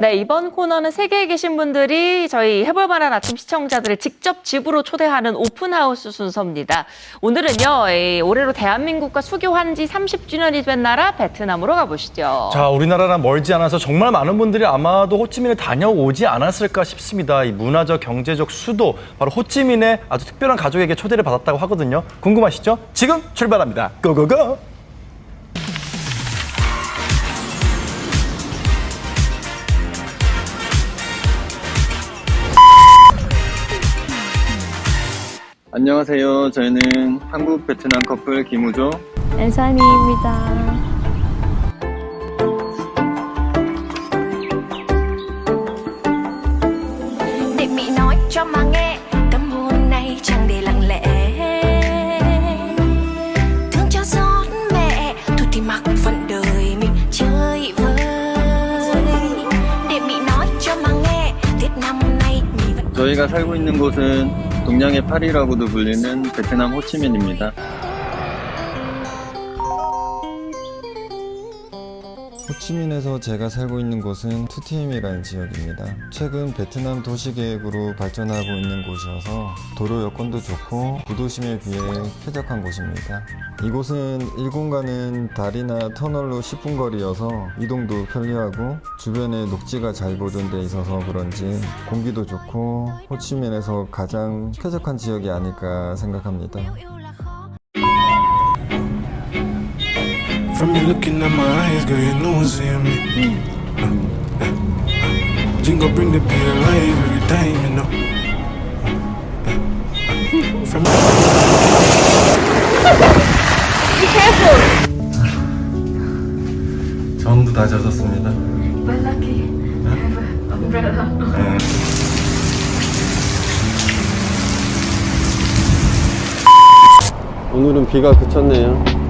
네, 이번 코너는 세계에 계신 분들이 저희 해볼 만한 아침 시청자들을 직접 집으로 초대하는 오픈하우스 순서입니다. 오늘은요, 이 올해로 대한민국과 수교한 지 30주년이 된 나라 베트남으로 가보시죠. 자, 우리나라랑 멀지 않아서 정말 많은 분들이 아마도 호치민을 다녀오지 않았을까 싶습니다. 이 문화적, 경제적 수도 바로 호치민의 아주 특별한 가족에게 초대를 받았다고 하거든요. 궁금하시죠? 지금 출발합니다. 고고고! 안녕하세요. 저희는 한국 베트남 커플 김우조. 엔산이입니다. 저희가 살고 있는 곳은 동양의 파리라고도 불리는 베트남 호치민입니다. 호치민에서 제가 살고 있는 곳은 투티엠이라는 지역입니다. 최근 베트남 도시계획으로 발전하고 있는 곳이어서 도로 여건도 좋고 구도심에 비해 쾌적한 곳입니다. 이곳은 일공가는 다리나 터널로 10분 거리여서 이동도 편리하고 주변에 녹지가 잘 보존돼 있어서 그런지 공기도 좋고 호치민에서 가장 쾌적한 지역이 아닐까 생각합니다. From you looking at my eyes, girl, you know what's in me. Jingle bring the pain alive every time, you know. From 전부 다 젖었습니다. 오늘은 비가 그쳤네요.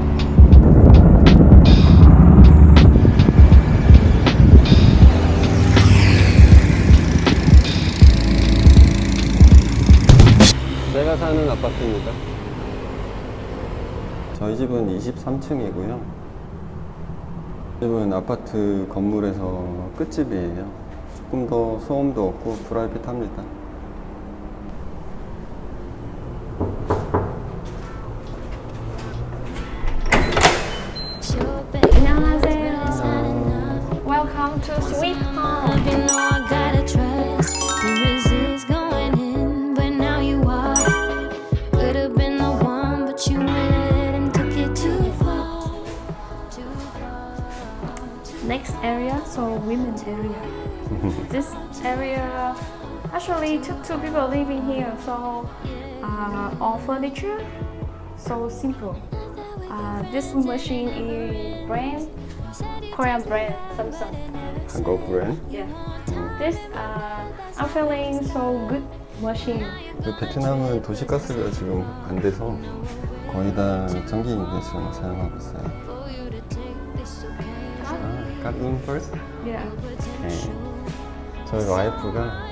제가 사는 아파트입니다. 저희 집은 23층이고요. 집은 아파트 건물에서 끝집이에요. 조금 더 소음도 없고 프라이빗합니다. women's area. this area actually two, two people living here, so uh, all furniture so simple. Uh, this machine is brand Korean brand Samsung. 한국 브랜드. Yeah. This uh, I'm feeling so good machine. 그 베트남은 도시가스가 지금 안 돼서 거의 다 전기 인벤션 사용하고 있어요. In first? Yeah. 네. 저희 와이프가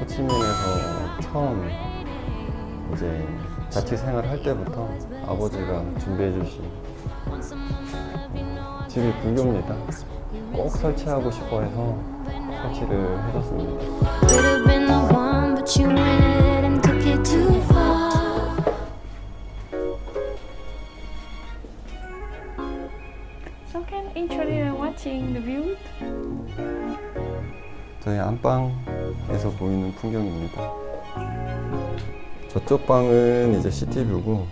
호치민에서 처음 이제 자취 생활을 할 때부터 아버지가 준비해 주신 집이 불교입니다. 꼭 설치하고 싶어 해서 설치를 해줬습니다. 저희 안방에서 보이는 풍경입니다. 저쪽 방은 이제 시티뷰고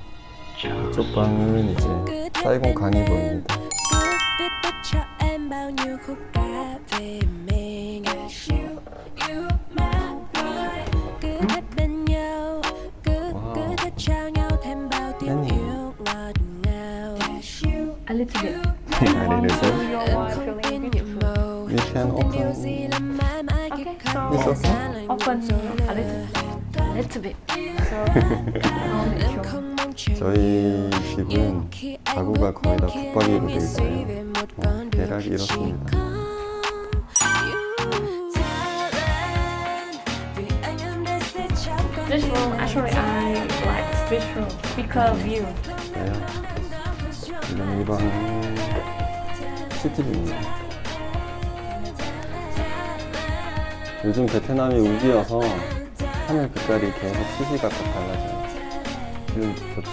이쪽 방은 이제 사이공 강이 보입니다. so It's okay. open a little, little bit. So I'll make em sure. không mong chờ 저희 집은 khi anh 가구가 bước 거의 다 bên kia 붙박이로 em 돼 suy 있어요. về một 어, con đường 대략 chỉ 이렇습니다. có you. Vì anh em đã sẽ chẳng còn This gì room là actually I like this room because view. 네. 이런 이 방은 시티뷰입니다. 요즘 베트남이 우기여서 하늘 빛깔이 계속 시시각각 달라져요. 지금 좋죠?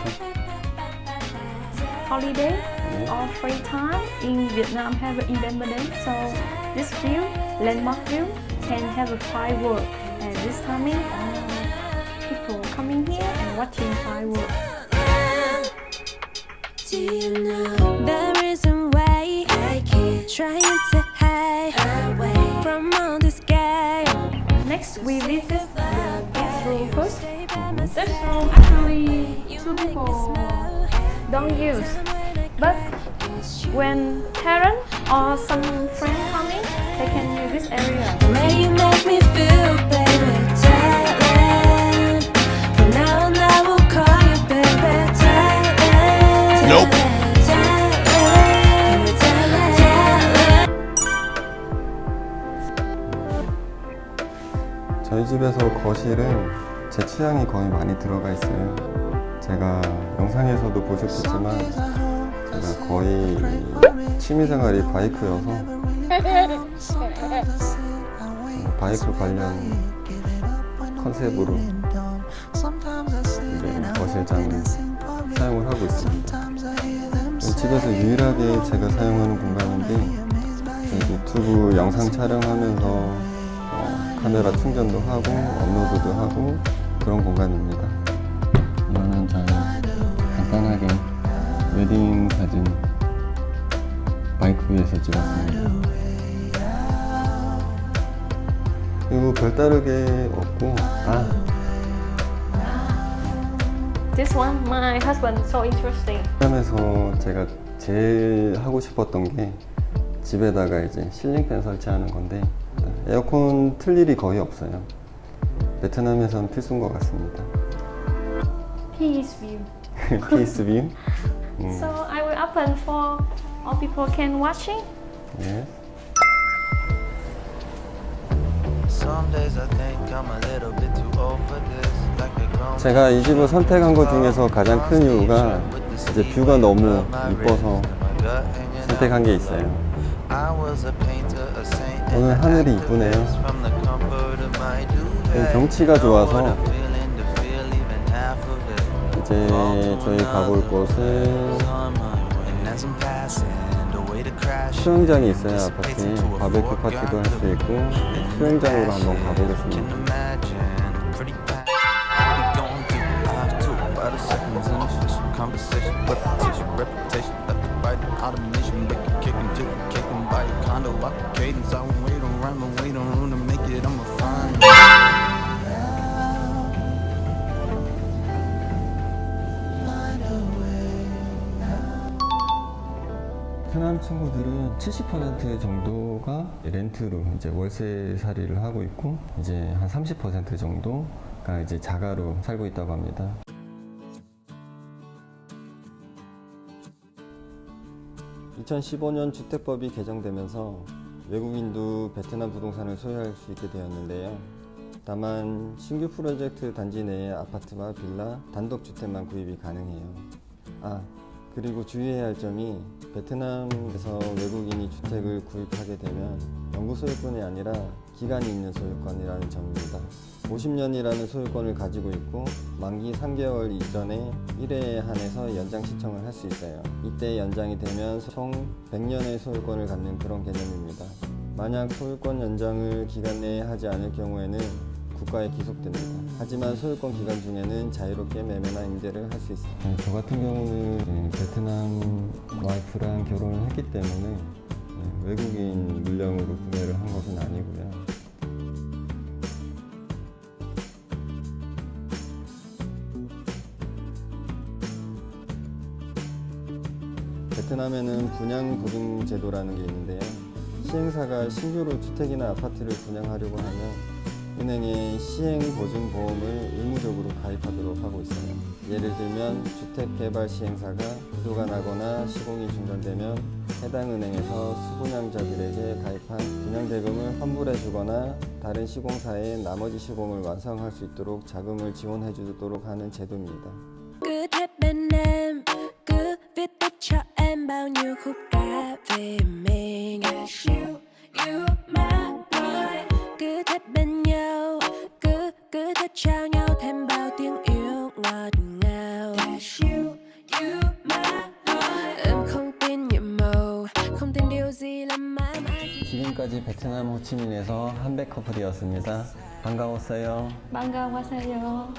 Holiday 네. or free time in Vietnam have an independence, so this view, landmark view, can have a firework. And this timing, all people coming here and watching firework. Do you know the reason why I keep trying to hide away from all this guy? Next, we visit the guest room first. This room actually two people don't use, but when parents or some friend coming, they can use this area. 저희 집에서 거실은 제 취향이 거의 많이 들어가 있어요. 제가 영상에서도 보셨겠지만 제가 거의 취미생활이 바이크여서 어, 바이크 관련 컨셉으로 거실장을 사용을 하고 있습니다. 집에서 유일하게 제가 사용하는 공간인데 유튜브 영상 촬영하면서 어, 카메라 충전도 하고 업로드도 하고 그런 공간입니다. 이거는 저희 간단하게 웨딩 사진 바이크 위에서 찍었습니다. 그리고 별다르게 없고 아 This one, my husband, so interesting. 베트남에서 제가 제일 하고 싶었던 게 집에다가 이제 실링팬 설치하는 건데 에어컨 틀 일이 거의 없어요. 베트남에선 필수인 것 같습니다. Peace view. 피스 뷰. 음, So I will open for all people can watching. 예. Some days I think I'm a little bit too old for this. Like a grown 제가 이 집을 선택한 것 중에서 가장 큰 이유가 이제 뷰가 너무 이뻐서 선택한 게 있어요. 오늘 하늘이 이쁘네요. 경치가 좋아서. 이제 저희 가볼 곳은. 수영장이 있어요 아파트에 바베큐 파티도 할 수 있고 수영장으로 한번 가보겠습니다. Conversation, repetition, reputation, left to right, break it, rhyme, but on room to make it. I'ma find. 베트남 친구들은 70% 정도가 렌트로 이제 월세 살이를 하고 있고 이제 한 30% 정도가 이제 자가로 살고 있다고 합니다. (2015년) 주택법이 개정되면서 외국인도 베트남 부동산을 소유할 수 있게 되었는데요. 다만 신규 프로젝트 단지 내의 아파트와 빌라, 단독주택만 구입이 가능해요. 아, 그리고 주의해야 할 점이 베트남에서 외국인이 주택을 구입하게 되면 영구 소유권이 아니라 기간이 있는 소유권이라는 점입니다. 50년이라는 소유권을 가지고 있고 만기 3개월 이전에 1회에 한해서 연장 신청을 할 수 있어요. 이때 연장이 되면 총 100년의 소유권을 갖는 그런 개념입니다. 만약 소유권 연장을 기간 내에 하지 않을 경우에는 국가에 기속됩니다. 하지만 소유권 기간 중에는 자유롭게 매매나 임대를 할 수 있습니다. 네, 저 같은 경우는 네, 베트남 와이프랑 결혼을 했기 때문에 네, 외국인 물량으로 구매를 한 것은 아니고요. 베트남에는 분양 보증 제도라는 게 있는데요. 시행사가 신규로 주택이나 아파트를 분양하려고 하면 은행에 시행 보증 보험을 의무적으로 가입하도록 하고 있어요. 예를 들면 주택 개발 시행사가 부도가 나거나 시공이 중단되면 해당 은행에서 수분양자들에게 가입한 분양 대금을 환불해 주거나 다른 시공사에 나머지 시공을 완성할 수 있도록 자금을 지원해 주도록 하는 제도입니다. You, you my trao nhau thêm bao tiếng yêu ngọt ngào Yes you, you my love Em không tin nhiệm màu Không tin điều gì là mãi mãi 지금까지 베트남 호치민에서 한백 커플이었습니다. 반가웠어요. 반가워서요.